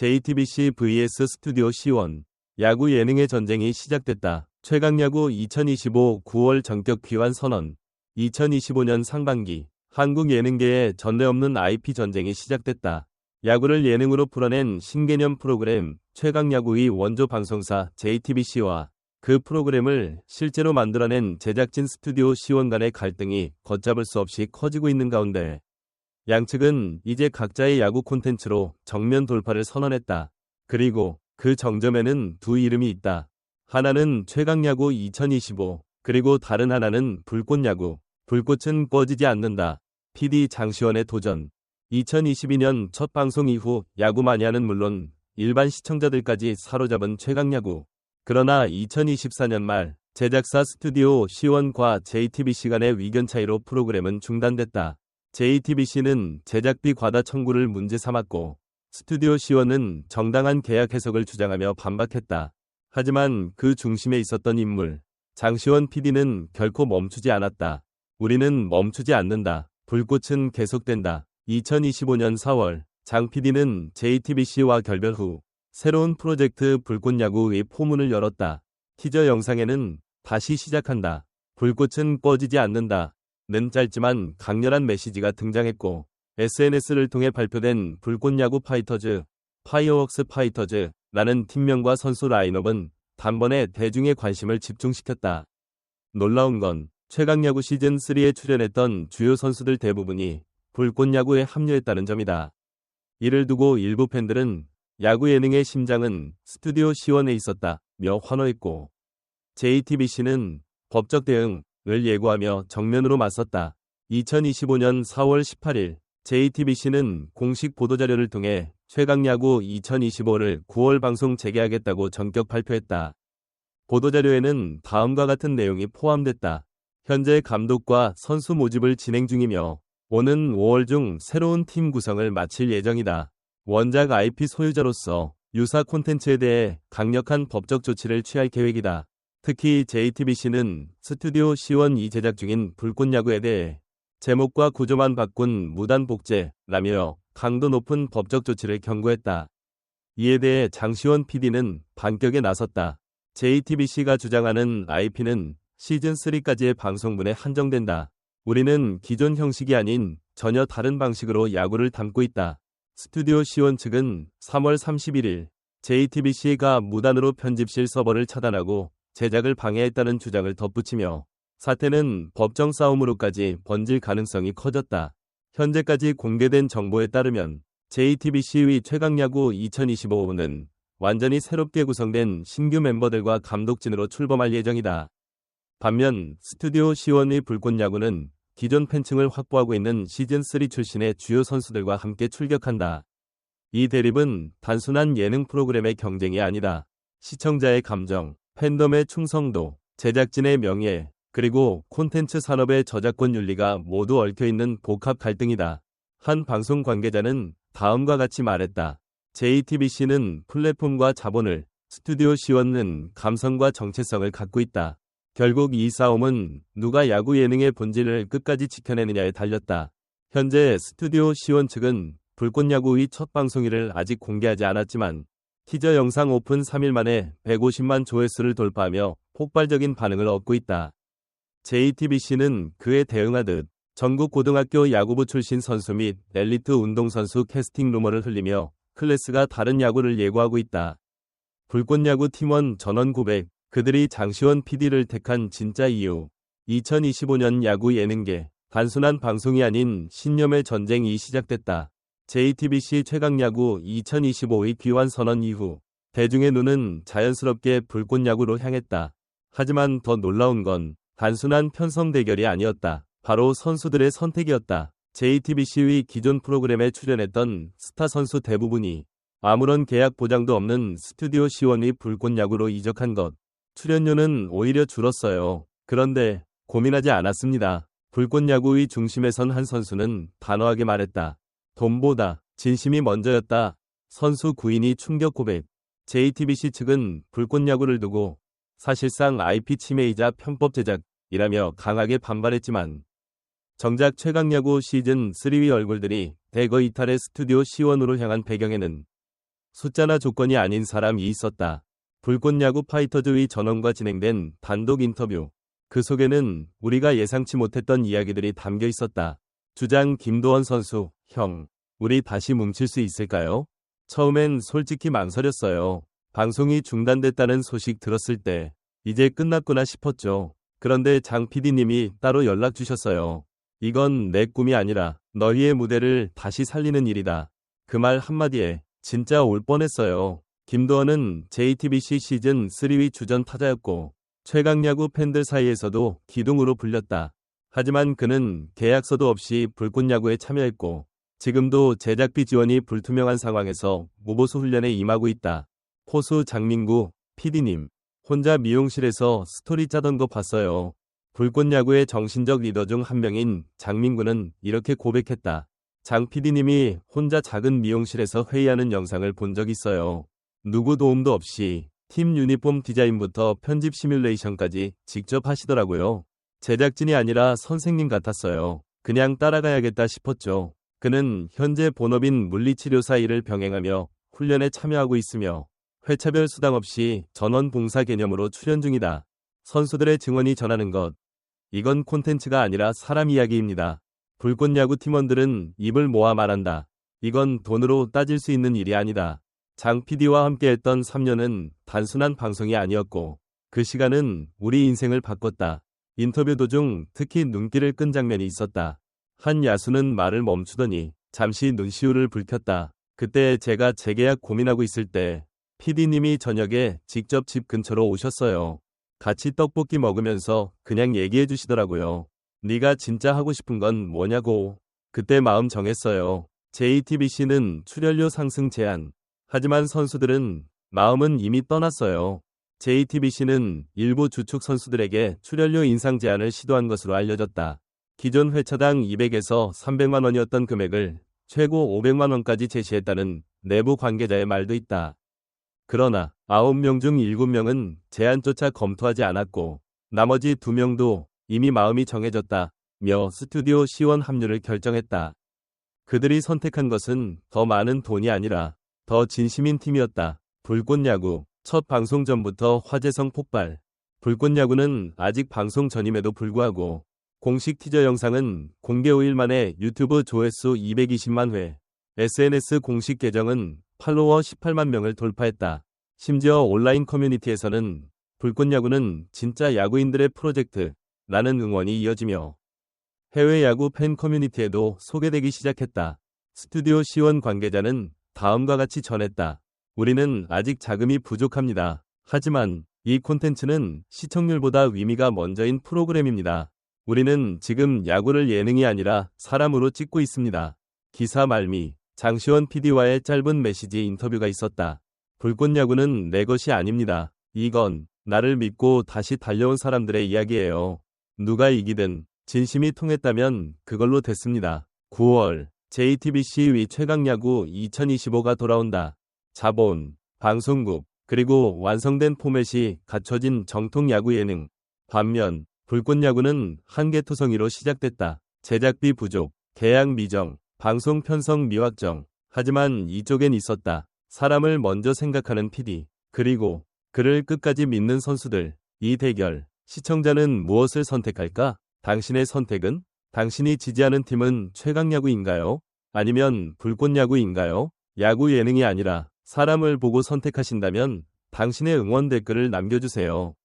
JTBC vs 스튜디오 C1 야구 예능의 전쟁이 시작됐다. 최강야구 2025 9월 전격 귀환 선언 2025년 상반기 한국 예능계에 전례 없는 IP 전쟁이 시작됐다. 야구를 예능으로 풀어낸 신개념 프로그램 최강야구의 원조 방송사 JTBC와 그 프로그램을 실제로 만들어낸 제작진 스튜디오 C1 간의 갈등이 걷잡을 수 없이 커지고 있는 가운데 양측은 이제 각자의 야구 콘텐츠로 정면 돌파를 선언했다. 그리고 그 정점에는 두 이름이 있다. 하나는 최강야구 2025, 그리고 다른 하나는 불꽃야구. 불꽃은 꺼지지 않는다. PD 장시원의 도전. 2022년 첫 방송 이후 야구 마니아는 물론 일반 시청자들까지 사로잡은 최강야구. 그러나 2024년 말 제작사 스튜디오 C1과 JTBC 간의 위견 차이로 프로그램은 중단됐다. JTBC는 제작비 과다 청구를 문제 삼았고 스튜디오 C1은 정당한 계약 해석을 주장하며 반박했다. 하지만 그 중심에 있었던 인물 장시원 PD는 결코 멈추지 않았다. 우리는 멈추지 않는다. 불꽃은 계속된다. 2025년 4월 장 PD는 JTBC와 결별 후 새로운 프로젝트 불꽃야구의 포문을 열었다. 티저 영상에는 다시 시작한다. 불꽃은 꺼지지 않는다. 는 짧지만 강렬한 메시지가 등장했고 SNS를 통해 발표된 불꽃야구 파이터즈, 파이어웍스 파이터즈라는 팀명과 선수 라인업은 단번에 대중의 관심을 집중시켰다. 놀라운 건 최강야구 시즌3에 출연했던 주요 선수들 대부분이 불꽃야구에 합류했다는 점이다. 이를 두고 일부 팬들은 야구 예능의 심장은 스튜디오 C1에 있었다 며 환호했고 JTBC는 법적 대응, 을 예고하며 정면으로 맞섰다. 2025년 4월 18일 JTBC는 공식 보도자료를 통해 최강야구 2025를 9월 방송 재개하겠다고 전격 발표했다. 보도자료에는 다음과 같은 내용이 포함됐다. 현재 감독과 선수 모집을 진행 중이며 오는 5월 중 새로운 팀 구성을 마칠 예정이다. 원작 IP 소유자로서 유사 콘텐츠에 대해 강력한 법적 조치를 취할 계획이다. 특히 JTBC는 스튜디오 C1이 제작 중인 불꽃야구에 대해 제목과 구조만 바꾼 무단 복제라며 강도 높은 법적 조치를 경고했다. 이에 대해 장시원 PD는 반격에 나섰다. JTBC가 주장하는 IP는 시즌3까지의 방송분에 한정된다. 우리는 기존 형식이 아닌 전혀 다른 방식으로 야구를 담고 있다. 스튜디오 C1 측은 3월 31일 JTBC가 무단으로 편집실 서버를 차단하고 제작을 방해했다는 주장을 덧붙이며 사태는 법정 싸움으로까지 번질 가능성이 커졌다. 현재까지 공개된 정보에 따르면 JTBC의 최강야구 2025는 완전히 새롭게 구성된 신규 멤버들과 감독진으로 출범할 예정이다. 반면 스튜디오 C1의 불꽃야구는 기존 팬층을 확보하고 있는 시즌3 출신의 주요 선수들과 함께 출격한다. 이 대립은 단순한 예능 프로그램의 경쟁이 아니다. 시청자의 감정, 팬덤의 충성도, 제작진의 명예, 그리고 콘텐츠 산업의 저작권 윤리가 모두 얽혀있는 복합 갈등이다. 한 방송 관계자는 다음과 같이 말했다. JTBC는 플랫폼과 자본을, 스튜디오 C1는 감성과 정체성을 갖고 있다. 결국 이 싸움은 누가 야구 예능의 본질을 끝까지 지켜내느냐에 달렸다. 현재 스튜디오 C1 측은 불꽃야구의 첫 방송일을 아직 공개하지 않았지만 티저 영상 오픈 3일 만에 150만 조회수를 돌파하며 폭발적인 반응을 얻고 있다. JTBC는 그에 대응하듯 전국 고등학교 야구부 출신 선수 및 엘리트 운동선수 캐스팅 루머를 흘리며 클래스가 다른 야구를 예고하고 있다. 불꽃야구 팀원 전원 고백, 그들이 장시원 PD를 택한 진짜 이유. 2025년 야구 예능계, 단순한 방송이 아닌 신념의 전쟁이 시작됐다. JTBC 최강야구 2025의 귀환 선언 이후 대중의 눈은 자연스럽게 불꽃야구로 향했다. 하지만 더 놀라운 건 단순한 편성 대결이 아니었다. 바로 선수들의 선택이었다. JTBC의 기존 프로그램에 출연했던 스타 선수 대부분이 아무런 계약 보장도 없는 스튜디오 시원이 불꽃야구로 이적한 것. 출연료는 오히려 줄었어요. 그런데 고민하지 않았습니다. 불꽃야구의 중심에 선 한 선수는 단호하게 말했다. 돈보다 진심이 먼저였다. 선수 구인이 충격 고백. JTBC 측은 불꽃 야구를 두고 사실상 IP 침해이자 편법 제작이라며 강하게 반발했지만 정작 최강야구 시즌 3위 얼굴들이 대거 이탈의 스튜디오 C1으로 향한 배경에는 숫자나 조건이 아닌 사람이 있었다. 불꽃야구 파이터즈의 전원과 진행된 단독 인터뷰. 그 속에는 우리가 예상치 못했던 이야기들이 담겨 있었다. 주장 김도원 선수, 형, 우리 다시 뭉칠 수 있을까요? 처음엔 솔직히 망설였어요. 방송이 중단됐다는 소식 들었을 때 이제 끝났구나 싶었죠. 그런데 장 PD님이 따로 연락 주셨어요. 이건 내 꿈이 아니라 너희의 무대를 다시 살리는 일이다. 그 말 한마디에 진짜 올 뻔했어요. 김도원은 JTBC 시즌 3위 주전 타자였고 최강야구 팬들 사이에서도 기둥으로 불렸다. 하지만 그는 계약서도 없이 불꽃 야구에 참여했고 지금도 제작비 지원이 불투명한 상황에서 무보수 훈련에 임하고 있다. 포수 장민구, PD님, 혼자 미용실에서 스토리 짜던 거 봤어요. 불꽃 야구의 정신적 리더 중 한 명인 장민구는 이렇게 고백했다. 장 PD님이 혼자 작은 미용실에서 회의하는 영상을 본 적 있어요. 누구 도움도 없이 팀 유니폼 디자인부터 편집 시뮬레이션까지 직접 하시더라고요. 제작진이 아니라 선생님 같았어요. 그냥 따라가야겠다 싶었죠. 그는 현재 본업인 물리치료사 일을 병행하며 훈련에 참여하고 있으며 회차별 수당 없이 전원 봉사 개념으로 출연 중이다. 선수들의 증언이 전하는 것. 이건 콘텐츠가 아니라 사람 이야기입니다. 불꽃 야구 팀원들은 입을 모아 말한다. 이건 돈으로 따질 수 있는 일이 아니다. 장 PD와 함께했던 3년은 단순한 방송이 아니었고 그 시간은 우리 인생을 바꿨다. 인터뷰 도중 특히 눈길을 끈 장면이 있었다. 한 야수는 말을 멈추더니 잠시 눈시울을 붉혔다. 그때 제가 재계약 고민하고 있을 때 PD님이 저녁에 직접 집 근처로 오셨어요. 같이 떡볶이 먹으면서 그냥 얘기해 주시더라고요. 네가 진짜 하고 싶은 건 뭐냐고. 그때 마음 정했어요. JTBC는 출연료 상승 제한. 하지만 선수들은 마음은 이미 떠났어요. JTBC는 일부 주축 선수들에게 출연료 인상 제한을 시도한 것으로 알려졌다. 기존 회차당 200에서 300만 원이었던 금액을 최고 500만 원까지 제시했다는 내부 관계자의 말도 있다. 그러나 9명 중 7명은 제안조차 검토하지 않았고 나머지 2명도 이미 마음이 정해졌다 며 스튜디오 시원 합류를 결정했다. 그들이 선택한 것은 더 많은 돈이 아니라 더 진심인 팀이었다. 불꽃 야구 첫 방송 전부터 화제성 폭발. 불꽃 야구는 아직 방송 전임에도 불구하고 공식 티저 영상은 공개 5일 만에 유튜브 조회수 220만 회, SNS 공식 계정은 팔로워 18만 명을 돌파했다. 심지어 온라인 커뮤니티에서는 불꽃 야구는 진짜 야구인들의 프로젝트 라는 응원이 이어지며 해외 야구 팬 커뮤니티에도 소개되기 시작했다. 스튜디오 시원 관계자는 다음과 같이 전했다. 우리는 아직 자금이 부족합니다. 하지만 이 콘텐츠는 시청률보다 의미가 먼저인 프로그램입니다. 우리는 지금 야구를 예능이 아니라 사람으로 찍고 있습니다. 기사 말미 장시원 PD와의 짧은 메시지 인터뷰가 있었다. 불꽃 야구는 내 것이 아닙니다. 이건 나를 믿고 다시 달려온 사람들의 이야기예요. 누가 이기든 진심이 통했다면 그걸로 됐습니다. 9월 JTBC 위 최강야구 2025가 돌아온다. 자본, 방송국, 그리고 완성된 포맷이 갖춰진 정통 야구 예능. 반면 불꽃 야구는 한계 토성이로 시작됐다. 제작비 부족, 계약 미정, 방송 편성 미확정. 하지만 이쪽엔 있었다. 사람을 먼저 생각하는 PD. 그리고 그를 끝까지 믿는 선수들. 이 대결. 시청자는 무엇을 선택할까? 당신의 선택은? 당신이 지지하는 팀은 최강 야구인가요? 아니면 불꽃 야구인가요? 야구 예능이 아니라 사람을 보고 선택하신다면 당신의 응원 댓글을 남겨주세요.